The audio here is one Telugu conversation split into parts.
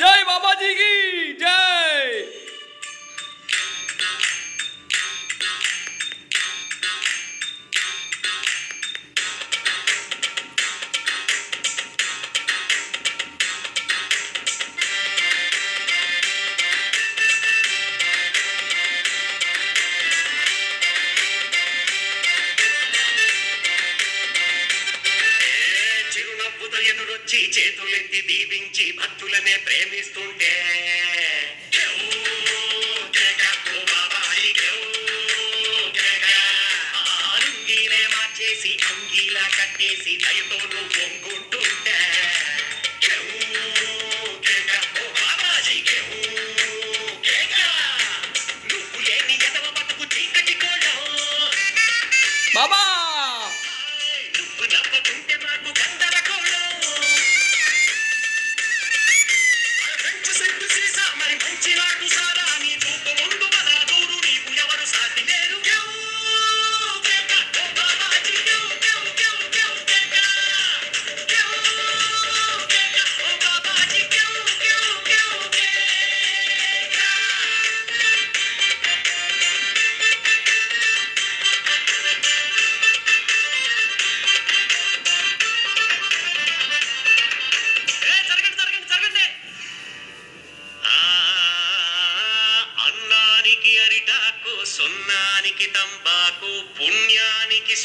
જય બાબાજી કી. Yeah.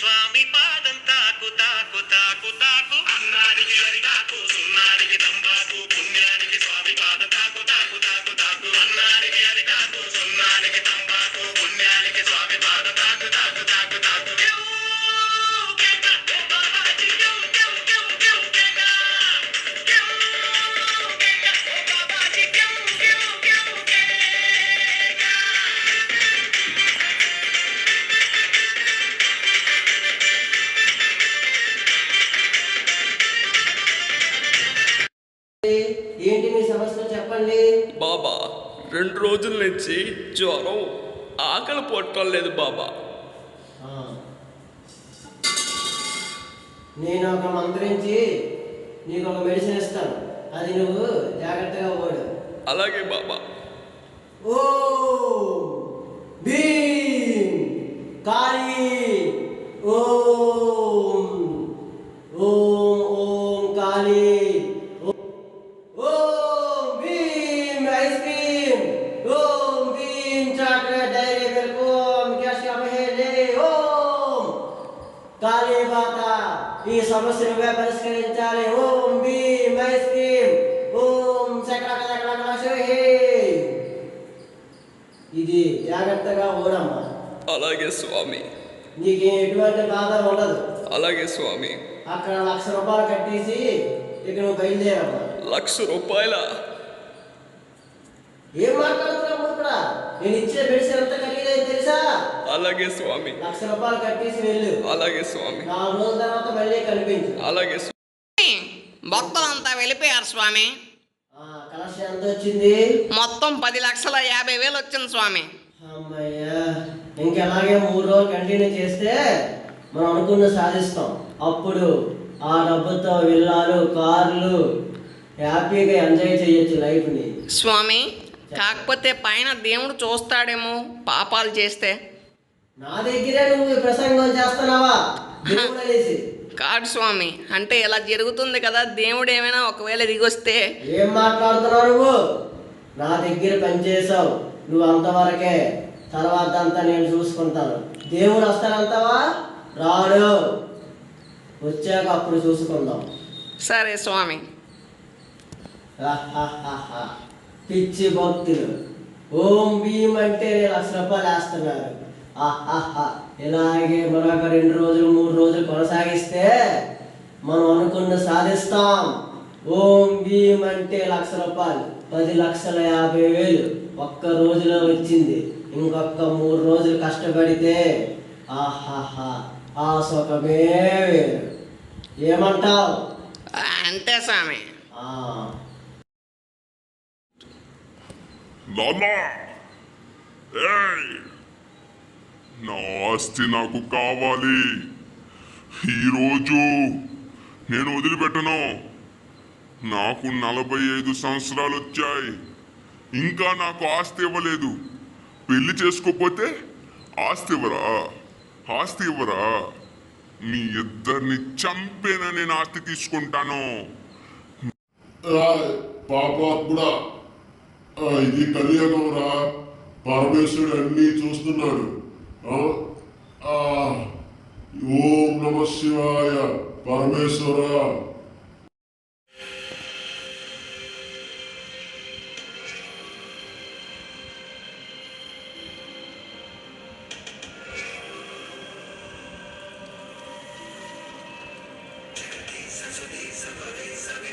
Swami బాబా రెండు రోజుల నుంచి జ్వరం ఆకలి పొట్టం లేదు బాబా. ఆ. నేను ఒక మంత్రించి నీకు ఒక మెడిసిన్ ఇస్తాను. అది నువ్వు జాగ్రత్తగా వాడు. అలాగే బాబా. ఓ. భీం కాళీ ఈ సమస్యను నువ్వే పరిష్కరించాలి. ఓం భీం ఐస్ క్రీమ్. ఓం సకలక శివహే ఇది జాగ్రత్తగా ఓడమ్మా. అలాగే స్వామి. నీకు ఎటువంటి బాధ ఉండదు. అలాగే స్వామి. అక్కడ లక్ష రూపాయలు కట్టేసి ఇక నువ్వు బయలుదేరమ్మా. లక్ష రూపాయల? ఏం ఇక్కడ నేను ఇచ్చే మెడిసిన్ ఎంత తెలుసా? అలాగే స్వామి. లక్ష రూపాయలు కట్టేసి వెళ్ళు. అలాగే స్వామి. నాలుగు రోజుల తర్వాత మళ్ళీ కనిపించు. అలాగే స్వామి. భక్తులంతా వెళ్ళిపోయారు స్వామి. కలెక్షన్ ఎంత వచ్చింది? మొత్తం పది లక్షల యాభై వేలు వచ్చింది స్వామి. అమ్మయ్యా ఇంకెలాగే మూడు రోజులు కంటిన్యూ చేస్తే మనం అనుకున్న సాధిస్తాం. అప్పుడు ఆ డబ్బుతో విల్లాలు కార్లు హ్యాపీగా ఎంజాయ్ చేయొచ్చు లైఫ్ని. స్వామి కాకపోతే పైన దేవుడు చూస్తాడేమో పాపాలు చేస్తే. నా దగ్గరే నువ్వు ప్రసంగం చేస్తున్నావా? కాదు స్వామి అంటే ఇలా జరుగుతుంది కదా దేవుడు ఏమైనా ఒకవేళ దిగొస్తే. ఏం మాట్లాడుతున్నావు నువ్వు? నా దగ్గర పనిచేసావు నువ్వు అంతవరకే. తర్వాత అంతా నేను చూసుకుంటాను. దేవుడు వస్తానంటావా రాడు. వచ్చాక అప్పుడు చూసుకుందాం. సరే స్వామి. పిచ్చి భక్తులు. ఓం భీమ్ అంటే లక్ష రూపాయలు వేస్తున్నారు. ఇలాగే మరొక రెండు రోజులు మూడు రోజులు కొనసాగిస్తే మనం అనుకున్న సాధిస్తాం. ఓం భీమ్ అంటే లక్ష రూపాయలు పది లక్షల యాభై వేలు. ఒక్క రోజులో వచ్చింది. ఇంకొక మూడు రోజులు కష్టపడితే ఆహాహా ఆ సుఖమే వేరు. ఏమంటావు? అంతే స్వామి ఆ, నాన్నా. ఏయ్ నా ఆస్తి నాకు కావాలి. ఈరోజు నేను వదిలిపెట్టను. నాకు నలభై ఐదు సంవత్సరాలు వచ్చాయి. ఇంకా నాకు ఆస్తి ఇవ్వలేదు. పెళ్ళి చేసుకోకపోతే ఆస్తి ఇవ్వరా? ఆస్తి ఇవ్వరా? మీ ఇద్దరిని చంపేనా నేను ఆస్తి తీసుకుంటాను. పాప కూడా ఇది కలియుగం రా పరమేశ్వరుడు అన్ని చూస్తున్నాడు. ఓం నమ శివాయ పరమేశ్వర.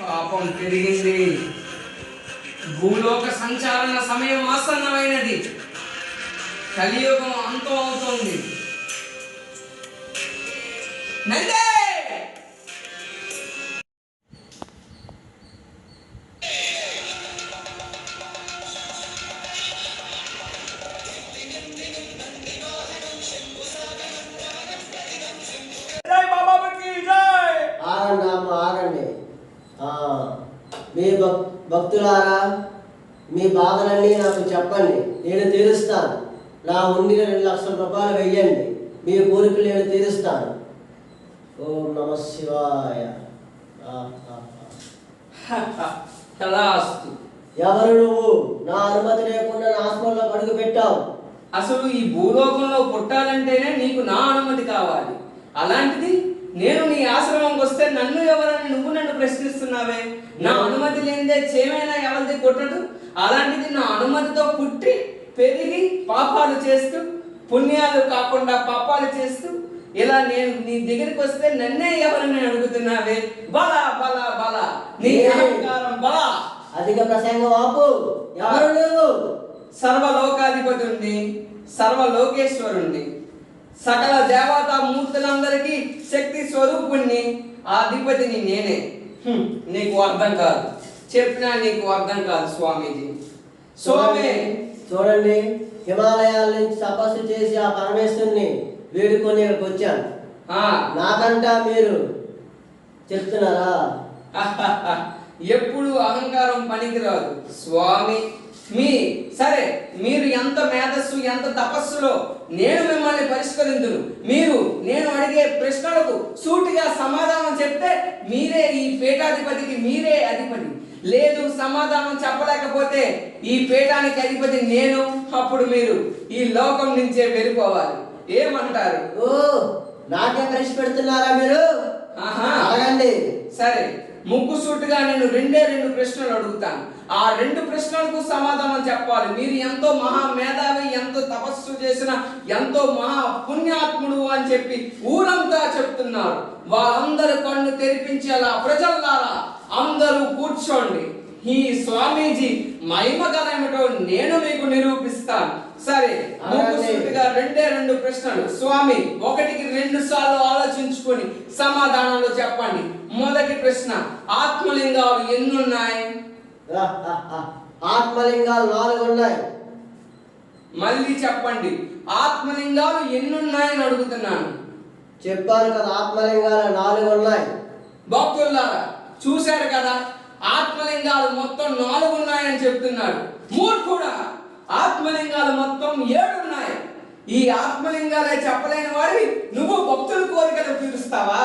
పాపం పెరిగింది. భూలోక సంచారణ సమయం ఆసన్నమైనది. కలియుగం అంతం అవుతోంది. నందే! మీ భక్ భక్తులారా మీ బాధలన్నీ నాకు చెప్పండి. నేను తీరుస్తాను. నా ఉండిన రెండు లక్షల రూపాయలు వెయ్యండి. మీ కోరికలు నేను తీరుస్తాను. ఓం నమ శివాయ. ఎవరు నువ్వు? నా అనుమతి లేకుండా నా ఆత్మలో అడుగు పెట్టావు. అసలు ఈ భూలోకంలో పుట్టాలంటేనే నీకు నా అనుమతి కావాలి. అలాంటిది నేను నీ ఆశ్రమంకి వస్తే నన్ను ఎవరని నువ్వు నన్ను ప్రశ్నిస్తున్నావే? నా అనుమతి లేనిదే చేమైనా ఎవరిది కొట్టడు? అలాంటిది నా అనుమతితో పుట్టి పెరిగి పాపాలు చేస్తూ పుణ్యాలు కాకుండా పాపాలు చేస్తూ ఇలా నేను నీ దగ్గరికి వస్తే నన్నే ఎవరని అడుగుతున్నావే? బల బల బల. నీ అహంకారం బల. అధిక ప్రసంగం ఆపు. ఎవరు నువ్వు సర్వలోకాధిపతుణ్ణి సర్వలోకేశ్వరుణ్ణి సకల దేవతా మూర్తులందరికీ శక్తి స్వరూపుణ్ణి ఆ అధిపతిని నేనే. నీకు అర్థం కాదు. చెప్పినా నీకు అర్థం కాదు స్వామీజీ. స్వామి! చూడండి హిమాలయాల నుంచి తపస్సు చేసి ఆ పరమేశ్వరుని వేడుకొని ఇక్కడికి వచ్చాను. ఆ, నాకంటా మీరు చెప్తున్నారా? ఎప్పుడు అహంకారం పనికిరాదు స్వామి. మీ సరే మీరు ఎంత మేధస్సు ఎంత తపస్సులో నేను మిమ్మల్ని పరిష్కరిందును. మీరు నేను అడిగే ప్రశ్నలకు సూటిగా సమాధానం చెప్తే మీరే ఈ పీఠాధిపతికి మీరే అధిపతి. లేదు సమాధానం చెప్పలేకపోతే ఈ పీఠానికి అధిపతి నేను అప్పుడు మీరు ఈ లోకం నుంచే వెళ్ళిపోవాలి. ఏమంటారు? ఓ నాకే పరీక్ష పెడుతున్నారా మీరు. అడగండి. సరే ముక్కు సూటుగా నేను రెండే రెండు ప్రశ్నలు అడుగుతాను. ఆ రెండు ప్రశ్నలకు సమాధానం చెప్పాలి. మీరు ఎంతో మహా మేధావి ఎంతో తపస్సు చేసిన ఎంతో మహా పుణ్యాత్ముడు అని చెప్పి ఊరంతా చెప్తున్నారు. వాళ్ళందరూ కన్ను తెరిపించేలా ప్రజల్లారా అందరూ కూర్చోండి. ఈ స్వామీజీ మహిమ ఏమిటో నేను మీకు నిరూపిస్తాను. సరే ముక్కు సూటిగా రెండే రెండు ప్రశ్నలు. స్వామి ఒకటికి రెండు సార్లు ఆలోచించుకొని సమాధానాలు చెప్పండి. మొదటి ప్రశ్న ఆత్మలింగాలు ఎన్నున్నాయి. ఆత్మలింగాలు నాలుగు ఉన్నాయి. మళ్ళీ చెప్పండి. ఆత్మలింగాలు ఎన్నున్నాయని అడుగుతున్నాను. చెప్పాను కదా ఆత్మలింగాలు నాలుగు ఉన్నాయి. భక్తులారా చూశారు కదా? ఆత్మలింగాలు మొత్తం నాలుగు ఉన్నాయని చెప్తున్నాడు. కూడా ఆత్మలింగాలు మొత్తం ఏడు ఉన్నాయి ఈ ఆత్మలింగాలే చెప్పలేని వాడివి నువ్వు భక్తుల కోరికలు తీరుస్తావా?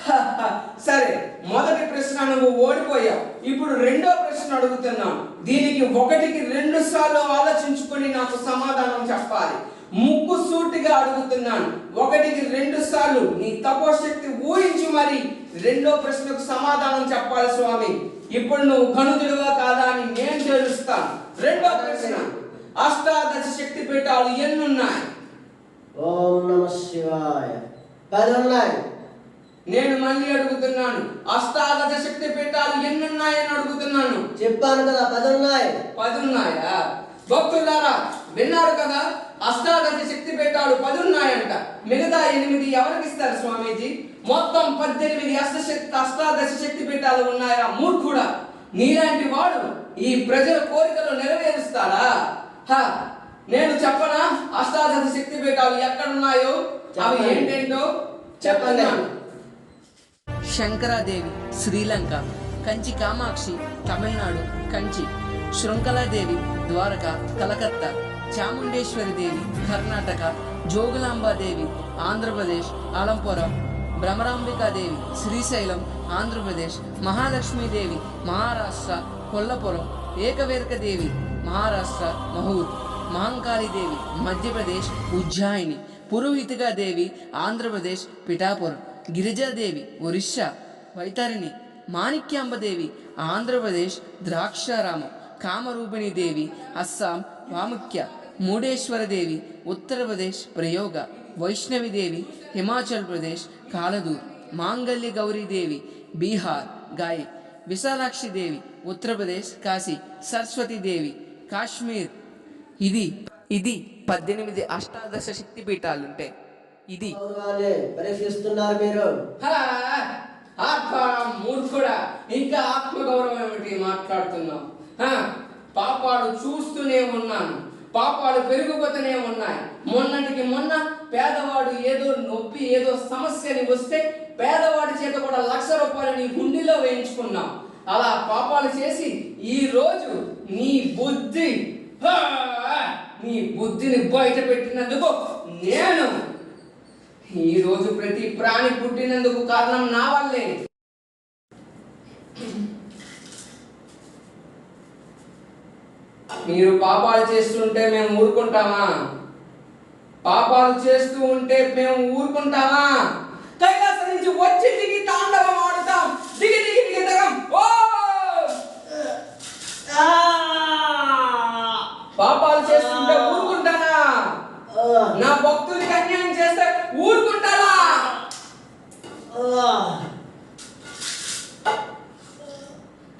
సరే మొదటి ప్రశ్న నువ్వు ఓడిపోయావు. ఇప్పుడు రెండో ప్రశ్న అడుగుతున్నాను దీనికి ఒకటికి రెండు సార్లు ఆలోచించుకొని నాకు సమాధానం చెప్పాలి. ముక్కు సూటిగా అడుగుతున్నాను. ఒకటికి రెండు సార్లు నీ తపోశక్తి ఊహించి మరి రెండో ప్రశ్నకు సమాధానం చెప్పాలి స్వామి. ఇప్పుడు నువ్వు గణుదుడువా కాదా అని నేను తెలుస్తాను రెండో ప్రశ్న అష్టాదశ శక్తి పీఠాలు ఎన్నున్నాయి? ఓం నమ శివాయ. పది ఉన్నాయి నేను మళ్ళీ అడుగుతున్నాను అష్టాదశ శక్తి పీఠాలు ఎన్ని ఉన్నాయని అడుగుతున్నాను. చెప్పాను కదా పది ఉన్నాయి పది ఉన్నాయా భక్తులారా విన్నారు కదా? అష్టాదశ శక్తి పీఠాలు పది ఉన్నాయంట మిగతా ఎనిమిది ఎవరికి ఇస్తారు స్వామీజీ? మొత్తం పద్దెనిమిది అష్టశక్తి అష్టాదశ శక్తి పీఠాలు ఉన్నాయా? మూర్ఖుడా నీలాంటి వాడు ఈ ప్రజల కోరికలు నెరవేరుస్తాడా? హ, నేను చెప్పనా? అష్టాదశ శక్తి పీఠాలు ఎక్కడున్నాయో? అవి. ఏంటేంటో? చెప్పండి. శంకరాదేవి శ్రీలంక కంచి కామాక్షి తమిళనాడు కంచి. శృంఖలాదేవి ద్వారక కలకత్తా చాముండేశ్వరి దేవి కర్ణాటక జోగులాంబాదేవి ఆంధ్రప్రదేశ్ అలంపురం భ్రమరాంబికాదేవి శ్రీశైలం ఆంధ్రప్రదేశ్ మహాలక్ష్మీదేవి మహారాష్ట్ర కొల్లపురం ఏకవీరకదేవి మహారాష్ట్ర మహూర్ మహంకాళీదేవి మధ్యప్రదేశ్ ఉజ్జాయిని పురోహితిగా దేవి ఆంధ్రప్రదేశ్ పిఠాపురం గిరిజాదేవి ఒరిస్సా వైతరిణి మాణిక్యాంబదేవి ఆంధ్రప్రదేశ్ ద్రాక్షారామం. కామరూపిణి దేవి అస్సాం వాముఖ్య మూడేశ్వరదేవి ఉత్తరప్రదేశ్ ప్రయోగ వైష్ణవిదేవి హిమాచల్ ప్రదేశ్ కాలదూర్ మాంగల్య గౌరీదేవి బీహార్ గాయ విశాలాక్షి దేవి ఉత్తరప్రదేశ్ కాశీ సరస్వతీదేవి కాశ్మీర్. ఇది ఇది పద్దెనిమిది అష్టాదశ శక్తి పీఠాలుంటే. ఇది. పరీక్షిస్తున్నారు మీరు. ఆత్మ మూర్ఖుడా ఇంకా ఆత్మగౌరవం ఏమిటి మాట్లాడుతున్నావు హా, పాపాలు చూస్తూనే ఉన్నాను. పాపాలు పెరిగిపోతూనే ఉన్నాయి. మొన్నటికి మొన్న పేదవాడు ఏదో నొప్పి ఏదో సమస్యని వస్తే పేదవాడి చేత కూడా లక్ష రూపాయలు నీ హుండీలో వేయించుకున్నావు అలా పాపాలు చేసి ఈ రోజు నీ బుద్ధి నీ బుద్ధిని బయట పెట్టినందుకు నేను ఈ రోజు ప్రతి ప్రాణి పుట్టినందుకు కారణం నా వల్లే. మీరు పాపాలు చేస్తుంటే మేము ఊరుకుంటామా? పాపాలు చేస్తూ ఉంటే మేము ఊరుకుంటామా? కైలాసం నుంచి వచ్చి దిగి తాండవం ఆడుతాం. దిగి దిగి దిగి దిగం. ఓ పాపాలు చేస్తుంటే ఊరుకుంటానా ఆ, నా భక్తులకి అన్యాయం చేస్తే ఊరుకుంటానా ఆ.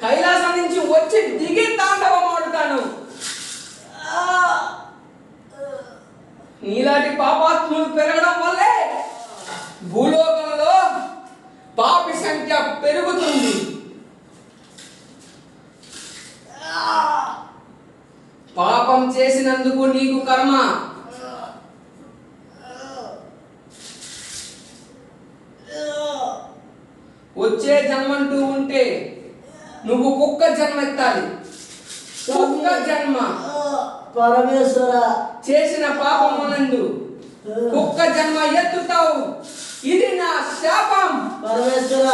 కైలాసం నుంచి వచ్చి దిగి తాండవం ఆడుతాను నీలాంటి పాపాత్ములు పెరగడం వల్లే భూలోకంలో పాపి సంఖ్య పెరుగుతుంది పాపం చేసినందుకు నీకు కర్మ. వచ్చే జన్మంటూ ఉంటే నువ్వు కుక్క జన్మ ఎత్తాలి కుక్క జన్మ. పరమేశ్వర. చేసిన పాపమునందు కుక్క జన్మ ఎత్తుతావు. ఇది నా శాపం. పరమేశ్వర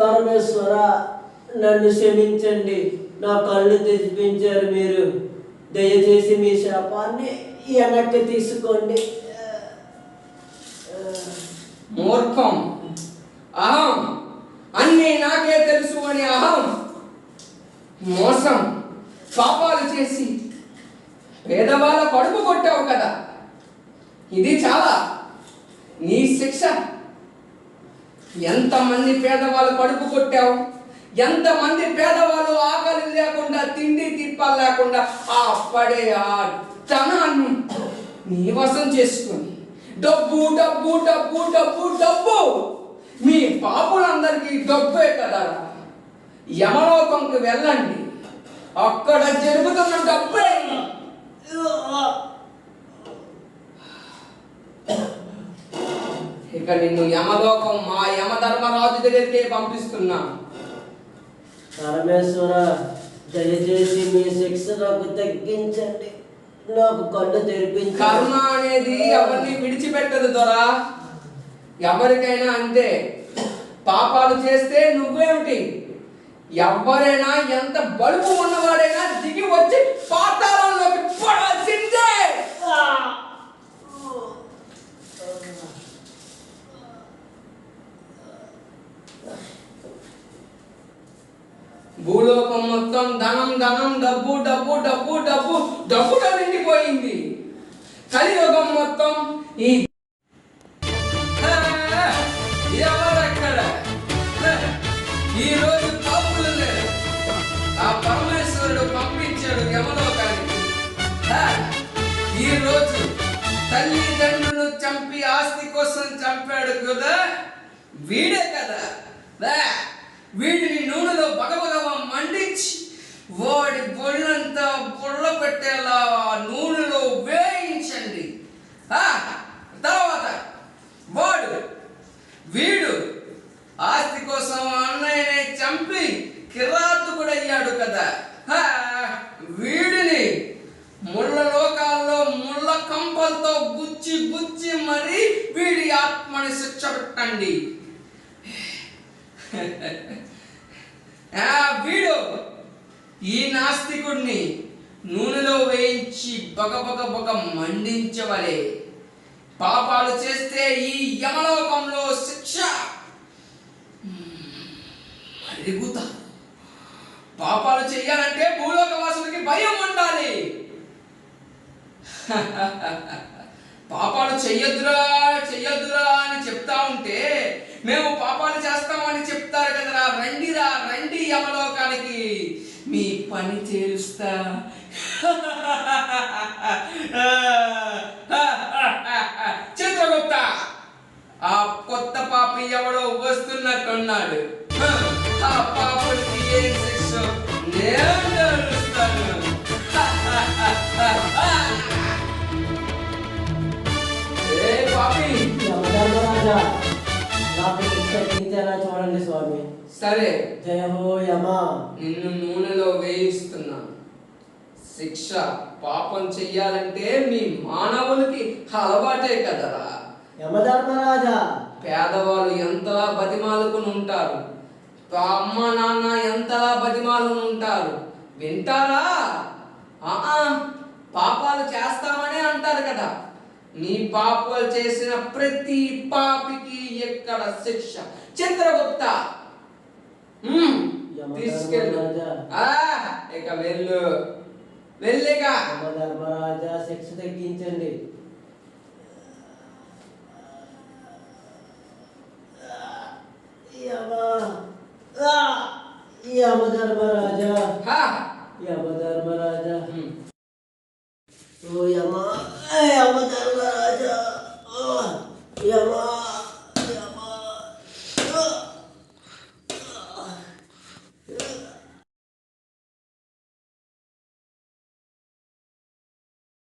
పరమేశ్వర నన్ను క్షమించండి. నా కళ్ళు తెచ్చిపించారు మీరు. దయచేసి మీ శాపాన్ని వెనక్కి తీసుకోండి. మూర్ఖం. అహం. అన్నీ నాకే తెలుసు అని అహం. మోసం. పాపాలు చేసి పేదవాళ్ళ కడుపు కొట్టావు కదా. ఇది చాలా. నీ శిక్ష. ఎంతమంది పేదవాళ్ళ కడుపు కొట్టావు? ఎంతమంది పేదవాళ్ళు ఆకలి లేకుండా తిండి తిప్పాలు లేకుండా ఆ పడే ఆ ధనాన్ని నీ వశం చేసుకుని డబ్బు డబ్బు డబ్బు డబ్బు డబ్బు. మీ పాపులందరికీ డబ్బే కదా. యమలోకంకి వెళ్ళండి. అక్కడ జరుగుతున్న డబ్బే. ఇక నిన్ను యమలోకం మా యమధర్మరాజు దగ్గరికే పంపిస్తున్నా పరమేశ్వర దయచేసి మీ శిక్ష నాకు తగ్గించండి. నాకు కళ్ళు తెరిపించండి. కర్మ అనేది ఎవరిని విడిచిపెట్టదు దొరా. ఎవరికైనా అంతే. పాపాలు చేస్తే నువ్వేమిటి? ఎవరైనా ఎంత బలుపు ఉన్నవాడైనా దిగి వచ్చి పాతాళంలోకి పడాల్సిందే భూలోకం మొత్తం ధనం ధనం డబ్బు డబ్బు డబ్బు డబ్బు డబ్బుతో నిండిపోయింది కలియుగం మొత్తం ఈ ఎవరికి ఎక్కడ ఈ రోజు పాపులు లేరు ఆ పరమేశ్వరుడు పంపించాడు యమలోకానికి హ! ఈ రోజు తల్లిదండ్రులను చంపి ఆస్తి కోసం చంపాడు కదా వీడే కదా దా! వీడిని వాడి బొళ్ళంతా బుర్ర పెట్టేలా నూనెలో వేయించండి. తర్వాత వాడు వీడు ఆస్తి కోసం అన్నయ్యని చంపి కిరాతుకుడయ్యాడు కదా. హా, వీడిని ముళ్ళ లోకాల్లో ముళ్ళ కంపలతో గుచ్చి గుచ్చి మరి వీడి ఆత్మని శిక్ష పెట్టండి వీడు ఈ నాస్తికుడిని నూనెలో వేయించి బగ బగ బగ మండించవలే. పాపాలు చేస్తే ఈ యమలోకంలో శిక్ష. మరుగుతా. పాపాలు చెయ్యాలంటే భూలోకవాసులకి భయం ఉండాలి. పాపాలు చెయ్యొద్దురా చెయ్యొద్దురా అని చెప్తా ఉంటే మేము పాపాలు చేస్తామని చెప్తారు కదరా. రండిరా రండి యమలోకానికి. పని చేరుస్తా చిత్రగుప్త ఆ కొత్త పాపి ఎవడో వస్తున్నట్టున్నాడు. ఆ పాపకి ఏం శిక్ష? నేను ఏ పాపి? సరే. జయ హో యమ. నిన్ను నూనెలో వేయిస్తున్నాను శిక్ష పాపం చెయ్యాలంటే మీ మానవులకి అలవాటే కదరా. యమధర్మరాజా. పేదవాళ్ళు ఎంతలా బతిమాలుకుని ఉంటారు? అమ్మ నాన్న ఎంతలా బతిమాలుకుని ఉంటారు? వింటారా? పాపాలు చేస్తామనే అంటారు కదా. నీ పాపాలు చేసిన ప్రతి పాపికి ఎక్కడ శిక్ష? చంద్రగుప్త. ಹ್ಮ್ తీసుకెళ్ళు ఆ ఇక వెళ్ళు వెళ్ళిక ధర్మరాజా శిక్ష తగ్గించండి యమధర్మరాజా యమధర్మరాజా ఓ యమ యమధర్మరాజా ఓ యమా